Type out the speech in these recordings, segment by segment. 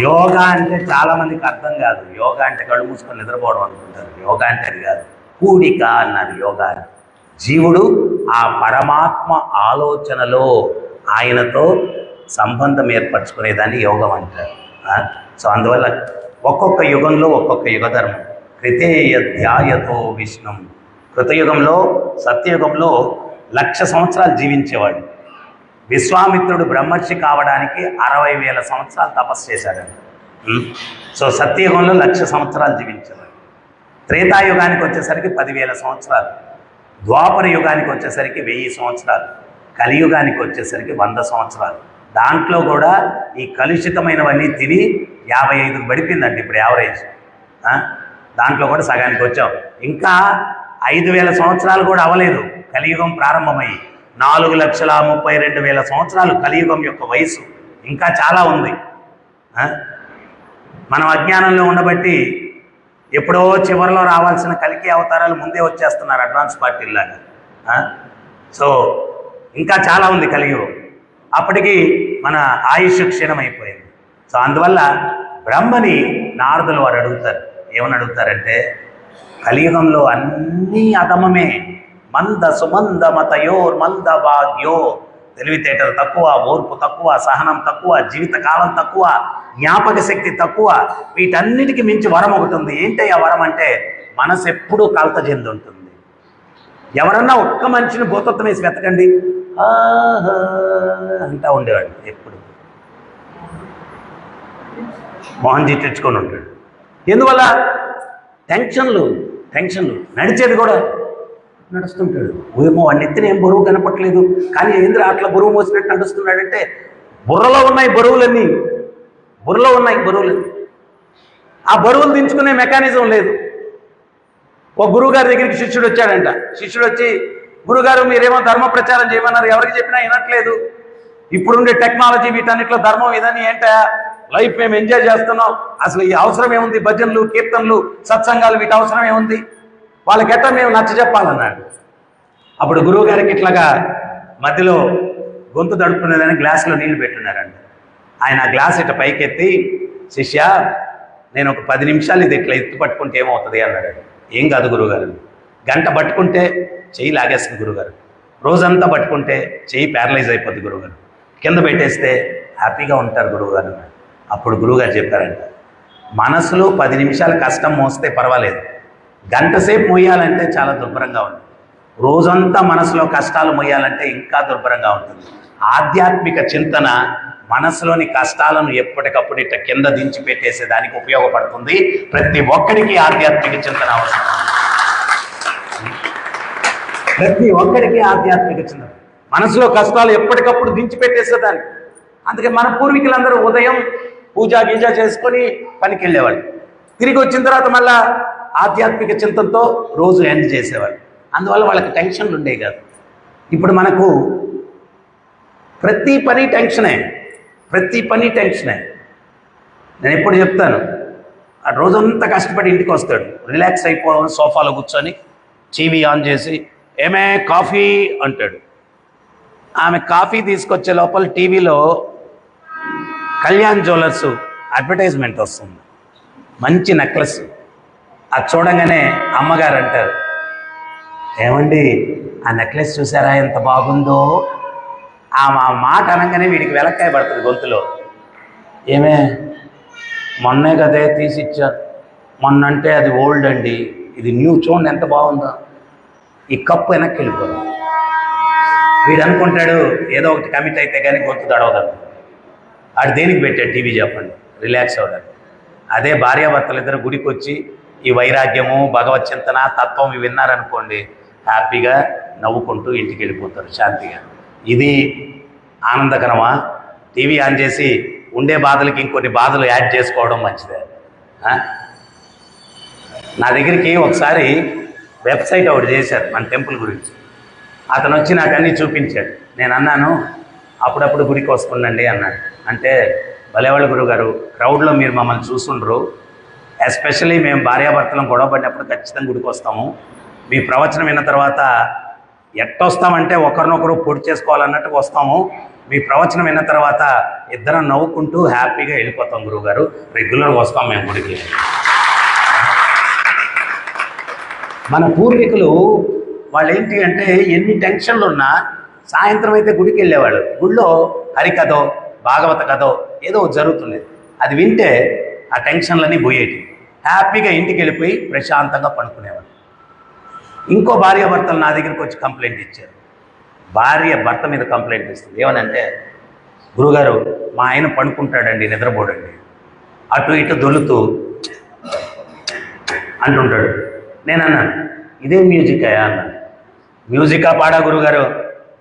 యోగా అంటే చాలా మందికి అర్థం కాదు. యోగా అంటే కళ్ళు మూసుకొని నిద్రపోవడం అనుకుంటారు. యోగా అంటే అది కాదు. కూడిక అన్నారు యోగా. జీవుడు ఆ పరమాత్మ ఆలోచనలో ఆయనతో సంబంధం ఏర్పరచుకునేదాన్ని యోగం అంటారు. సో అందువల్ల ఒక్కొక్క యుగంలో ఒక్కొక్క యుగధర్మం కృతేయ ధ్యాయతో విష్ణు. కృతయుగంలో సత్యయుగంలో లక్ష సంవత్సరాలు జీవించేవాడు విశ్వామిత్రుడు బ్రహ్మర్షి కావడానికి అరవై వేల సంవత్సరాలు తపస్సు చేశాడంట? సో సత్యయుగంలో లక్ష సంవత్సరాలు జీవించేవాడు త్రేతాయుగానికి వచ్చేసరికి పదివేల సంవత్సరాలు. ద్వాపర యుగానికి వచ్చేసరికి వెయ్యి సంవత్సరాలు. కలియుగానికి వచ్చేసరికి వంద సంవత్సరాలు. దాంట్లో కూడా ఈ కలుషితమైనవన్నీ తిని యాభై ఐదుకు పడిపోయిందండి ఇప్పుడు యావరేజ్? దాంట్లో కూడా సగానికి వచ్చాం ఇంకా ఐదు వేల సంవత్సరాలు కూడా అవ్వలేదు. కలియుగం ప్రారంభమయ్యి. నాలుగు లక్షల ముప్పై రెండు వేల సంవత్సరాలు కలియుగం యొక్క వయసు ఇంకా చాలా ఉంది. మనం అజ్ఞానంలో ఉండబట్టి ఎప్పుడో చివరిలో రావాల్సిన కలికి అవతారాలు ముందే వచ్చేస్తున్నారు అడ్వాన్స్ పార్టీలాగా సో ఇంకా చాలా ఉంది కలియుగం. అప్పటికి మన ఆయుష్ క్షీణమైపోయింది సో అందువల్ల బ్రహ్మని నారదులు వారు అడుగుతారు. ఏమని అడుగుతారంటే కలియుగంలో అన్నీ అధమమే. మంద సుమంద మతయోర్ మంద భాగ్యో తెలివితేటలు తక్కువ ఓర్పు తక్కువ సహనం తక్కువ జీవితకాలం తక్కువ జ్ఞాపక శక్తి తక్కువ. వీటన్నిటికీ మించి వరం ఒకటి ఉంది. ఏంటి ఆ వరం అంటే మనసు ఎప్పుడూ కలత చెందుంటుంది ఎవరన్నా ఒక్క మనిషిని భూతత్వం వేసి వెతకండి. ఆహా అంటా ఉండేవాడు ఎప్పుడు. మోహన్ జీ తెచ్చుకొని ఉంటాడు. ఎందువల్ల? టెన్షన్లు టెన్షన్లు. నడిచేది కూడా నడుస్తుంటాడు. ఏమో వాడిని ఎత్తిన ఏం బరువు కనపట్లేదు. కానీ ఏంద్ర అట్లా బరువు మోసినట్టు నడుస్తున్నాడంటే బుర్రలో ఉన్నాయి బరువులన్నీ. బుర్రలో ఉన్నాయి బరువులన్నీ. ఆ బరువులు దించుకునే మెకానిజం లేదు. ఒక గురువు గారి దగ్గరికి శిష్యుడు వచ్చాడంట. శిష్యుడు వచ్చి గురుగారు మీరేమో ధర్మ ప్రచారం చేయమన్నారు. ఎవరికి చెప్పినా వినట్లేదు. ఇప్పుడుండే టెక్నాలజీ వీటన్నిటిలో ధర్మం ఇదని ఏంట? లైఫ్ మేము ఎంజాయ్ చేస్తున్నాం. అసలు ఈ అవసరం ఏముంది? భజనలు కీర్తనలు సత్సంగాలు వీటి అవసరం ఏముంది? వాళ్ళకి ఎట్లా మేము నచ్చ చెప్పాలన్నాడు అప్పుడు గురువు గారికి ఇట్లాగా మధ్యలో గొంతు తడుపుకునేదని గ్లాసులో నీళ్ళు పెట్టున్నారంట. ఆయన ఆ గ్లాస్ ఇట్లా పైకెత్తి శిష్య నేను ఒక పది నిమిషాలు ఇది ఇట్లా ఎత్తు పట్టుకుంటే ఏమవుతుంది? అన్నాడు. ఏం కాదు గురువుగారు గంట పట్టుకుంటే చెయ్యి లాగేస్తుంది గురుగారు. రోజంతా పట్టుకుంటే చెయ్యి ప్యారలైజ్ అయిపోద్ది గురువుగారు కింద పెట్టేస్తే హ్యాపీగా ఉంటారు గురువుగారు అప్పుడు గురువుగారు చెప్పారంట మనసులో పది నిమిషాలు కష్టం మోస్తే పర్వాలేదు. గంట సేపు చాలా దుర్భరంగా ఉంది. రోజంతా మనసులో కష్టాలు మొయ్యాలంటే ఇంకా దుర్భరంగా ఉంటుంది. ఆధ్యాత్మిక చింతన మనసులోని కష్టాలను ఎప్పటికప్పుడు ఇట్ట కింద దించి పెట్టేసే దానికి ఉపయోగపడుతుంది. ప్రతి ఒక్కరికి ఆధ్యాత్మిక చింతన అవసరం. ప్రతి ఒక్కరికి ఆధ్యాత్మిక చింతన. మనసులో కష్టాలు ఎప్పటికప్పుడు దించి పెట్టేసేదాన్ని అందుకే మన పూర్వీకులందరూ ఉదయం పూజ గీజ చేసుకొని పనికి వెళ్ళేవాళ్ళు తిరిగి వచ్చిన తర్వాత మళ్ళా ఆధ్యాత్మిక చింతనతో రోజు ఎండ్ చేసేవాళ్ళు. అందువల్ల వాళ్ళకి టెన్షన్లు ఉండేవి కాదు. ఇప్పుడు మనకు ప్రతి పని టెన్షనే ప్రతి పని టెన్షనే. నేను ఎప్పుడు చెప్తాను ఆ రోజంతా కష్టపడి ఇంటికి వస్తాడు. రిలాక్స్ అయిపోవాలి సోఫాలో కూర్చొని టీవీ ఆన్ చేసి ఏమే కాఫీ అంటాడు. ఆమె కాఫీ తీసుకొచ్చే లోపల టీవీలో కళ్యాణ్ జ్యువెలర్స్ అడ్వర్టైజ్మెంట్ వస్తుంది. మంచి నెక్లెస్. అది చూడంగానే అమ్మగారు అంటారు ఏమండి ఆ నెక్లెస్ చూసారా? ఎంత బాగుందో. ఆ మా మాట అనగానే వీడికి వెలక్కాయ పడుతుంది గొంతులో. ఏమే మొన్నే కదే తీసిచ్చారు మొన్నంటే అది ఓల్డ్ అండి. ఇది న్యూ చూడండి ఎంత బాగుందో. ఈ కప్పు వెనక్కి వెళ్ళిపోదు. వీడు అనుకుంటాడు ఏదో ఒకటి కమిట్ అయితే కానీ గొంతు దడవదాడు ఆడు దేనికి పెట్టాడు టీవీ చెప్పండి. రిలాక్స్ అవ్వడానికి. అదే భార్యాభర్తలు ఇద్దరు గుడికి వచ్చి ఈ వైరాగ్యము భగవత్ చింతన తత్వం ఇవి విన్నారనుకోండి హ్యాపీగా నవ్వుకుంటూ ఇంటికి వెళ్ళిపోతారు శాంతిగా. ఇది ఆనందకరమా? టీవీ ఆన్ చేసి ఉండే బాధలకి ఇంకొన్ని బాధలు యాడ్ చేసుకోవడం మంచిదే. నా దగ్గరికి ఒకసారి వెబ్సైట్ ఒకటి చేశారు మన టెంపుల్ గురించి. అతను వచ్చి నాకు అన్నీ చూపించాడు. నేను అన్నాను అప్పుడప్పుడు గుడికి వస్తుండండి అన్నాడు. అంటే భలేవాళ్ళ గురుగారు క్రౌడ్లో మీరు మమ్మల్ని చూసుండ్రు. ఎస్పెషల్లీ మేము భార్యాభర్తలం గొడవ పడినప్పుడు ఖచ్చితంగా గుడికి వస్తాము. మీ ప్రవచనం విన్న తర్వాత ఎట్టొస్తామంటే ఒకరినొకరు పొడి చేసుకోవాలన్నట్టు వస్తాము. మీ ప్రవచనం విన్న తర్వాత ఇద్దరం నవ్వుకుంటూ హ్యాపీగా వెళ్ళిపోతాం గురువుగారు. రెగ్యులర్గా వస్తాం మేము గుడికి. మన పూర్వీకులు వాళ్ళు ఏంటి అంటే ఎన్ని టెన్షన్లు ఉన్నా సాయంత్రం అయితే గుడికి వెళ్ళేవాళ్ళు. గుళ్ళో హరికథో భాగవత కథో ఏదో జరుగుతుంది. అది వింటే ఆ టెన్షన్లన్నీ పోయేటివి. హ్యాపీగా ఇంటికి వెళ్ళిపోయి ప్రశాంతంగా పడుకునేవాడు. ఇంకో భార్య భర్తలు నా దగ్గరికి వచ్చి కంప్లైంట్ ఇచ్చారు. భార్య భర్త మీద కంప్లైంట్ ఇస్తుంది. ఏమనంటే గురుగారు మా ఆయన పడుకుంటాడండి నిద్రపోడండి. అటు ఇటు దొల్లుతూ అంటుంటాడు. నేను అన్నాను ఇదే మ్యూజిక్ అయ్యా అన్నాను. మ్యూజికా పాడా గురుగారు?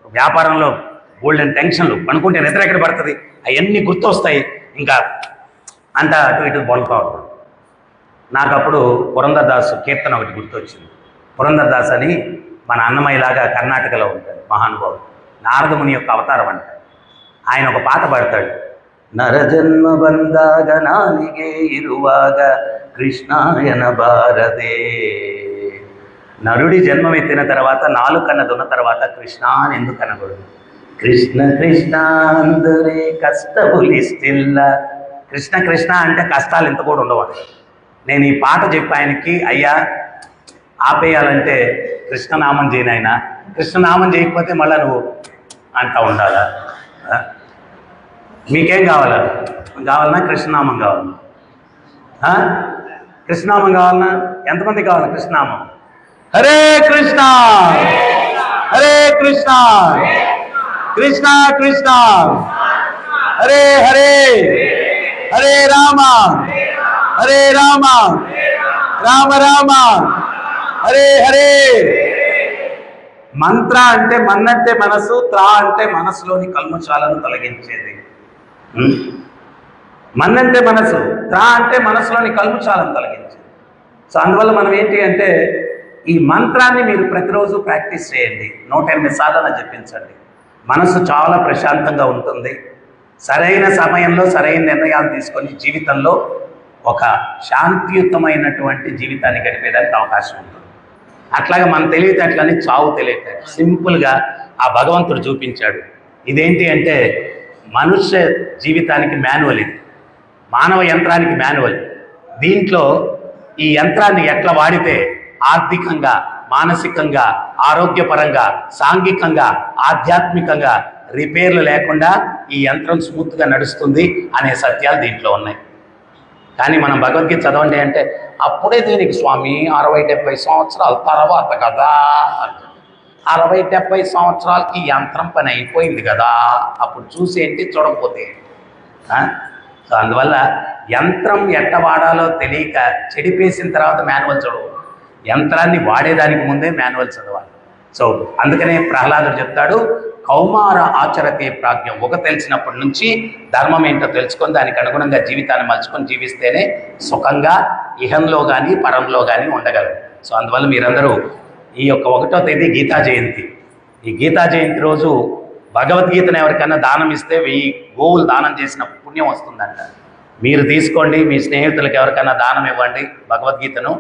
వ్యాపారంలో గోల్డెన్ టెన్షన్లు పనుకుంటే నిద్ర ఎక్కడ పడుతుంది? అవన్నీ గుర్తొస్తాయి. ఇంకా అంతా అటు ఇటు పడుకో ఉంటాడు. నాకు అప్పుడు పురంధర్దాస్ కీర్తన ఒకటి గుర్తొచ్చింది పురంధర్దాస్ అని మన అన్నమయ్యలాగా కర్ణాటకలో ఉంటాడు మహానుభావుడు నారదముని యొక్క అవతారం అంట ఆయన ఒక పాట పాడతాడు నరజన్మ ಬಂದಾಗ ನಾಲಿಗೆ ಇರುವಾಗ కృష్ణాయన భారదే నరుడి జన్మమెత్తిన తర్వాత నాలుకన్నది ఉన్న తర్వాత కృష్ణ అని ఎందుకు అనకూడదు కృష్ణ కృష్ణ అందరే కష్టపులిస్టిల్ల కృష్ణ కృష్ణ అంటే కష్టాలు ఇంత కూడా ఉండవు నేను ఈ పాట చెప్పి ఆయనకి అయ్యా ఆపేయాలంటే కృష్ణనామం చేయనాయన కృష్ణనామం చేయకపోతే మళ్ళీ నువ్వు అంటా ఉండాలా? మీకేం కావాలా? కావాలన్నా కృష్ణనామం కావాలన్నా కృష్ణనామం కావాలన్నా ఎంతమంది కావాలి కృష్ణనామం? హరే కృష్ణ! హరే కృష్ణ! కృష్ణ కృష్ణ! హరే హరే! హరే రామ! హరే రామ. రామ రామ. హరే హరే. మంత్ర అంటే మన్నంటే మనసు త్రా అంటే మనసులోని కల్మషాలను తొలగించేది. మన్నంటే మనసు త్రా అంటే మనసులోని కల్మషాలను తొలగించేది. సో అందువల్ల మనం ఏంటి అంటే ఈ మంత్రాన్ని మీరు ప్రతిరోజు ప్రాక్టీస్ చేయండి. నూట ఎనిమిది సార్లు జపించండి మనసు చాలా ప్రశాంతంగా ఉంటుంది. సరైన సమయంలో సరైన నిర్ణయాలు తీసుకొని జీవితంలో ఒక శాంతియుతమైనటువంటి జీవితాన్ని గడిపేదానికి అవకాశం ఉంటుంది. అట్లాగే మన తెలివితేటలని చావు తెలియటట్టు సింపుల్గా ఆ భగవంతుడు చూపించాడు. ఇదేంటి అంటే మనుష్య జీవితానికి మాన్యువల్ ఇది. మానవ యంత్రానికి మాన్యువల్. దీంట్లో ఈ యంత్రాన్ని ఎట్లా వాడితే ఆర్థికంగా మానసికంగా ఆరోగ్యపరంగా సాంఘికంగా ఆధ్యాత్మికంగా రిపేర్లు లేకుండా ఈ యంత్రం స్మూత్గా నడుస్తుంది అనే సత్యాలు దీంట్లో ఉన్నాయి. కానీ మనం భగవద్గీత చదవండి అంటే అప్పుడే దీనికి స్వామి అరవై డెబ్బై సంవత్సరాల తర్వాత కదా అరవై డెబ్బై సంవత్సరాలకి యంత్రం పని అయిపోయింది కదా. అప్పుడు చూసి ఏంటి? చూడకపోతే. సో అందువల్ల యంత్రం ఎట్ట వాడాలో తెలియక చెడిపేసిన తర్వాత మాన్యువల్ చదవు. యంత్రాన్ని వాడేదానికి ముందే మాన్యువల్ చదవాలి. సో అందుకనే ప్రహ్లాదుడు చెప్తాడు కౌమార ఆచరతే ప్రాజ్ఞం. ఒక తెలిసినప్పటి నుంచి ధర్మం ఏంటో తెలుసుకొని దానికి అనుగుణంగా జీవితాన్ని మలుచుకొని జీవిస్తేనే సుఖంగా ఇహంలో కానీ పరంలో కానీ ఉండగలరు సో అందువల్ల మీరందరూ ఈ యొక్క ఒకటో తేదీ గీతా జయంతి. ఈ గీతా జయంతి రోజు భగవద్గీతను ఎవరికైనా దానం ఇస్తే వెయ్యి గోవులు దానం చేసిన పుణ్యం వస్తుందంట. మీరు తీసుకోండి మీ స్నేహితులకు ఎవరికైనా దానం ఇవ్వండి భగవద్గీతను.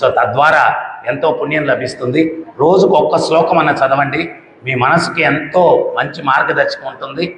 సో తద్వారా ఎంతో పుణ్యం లభిస్తుంది. రోజుకు ఒక్క శ్లోకం అన్న చదవండి. మీ మనసుకి ఎంతో మంచి మార్గదర్శకం ఉంటుంది.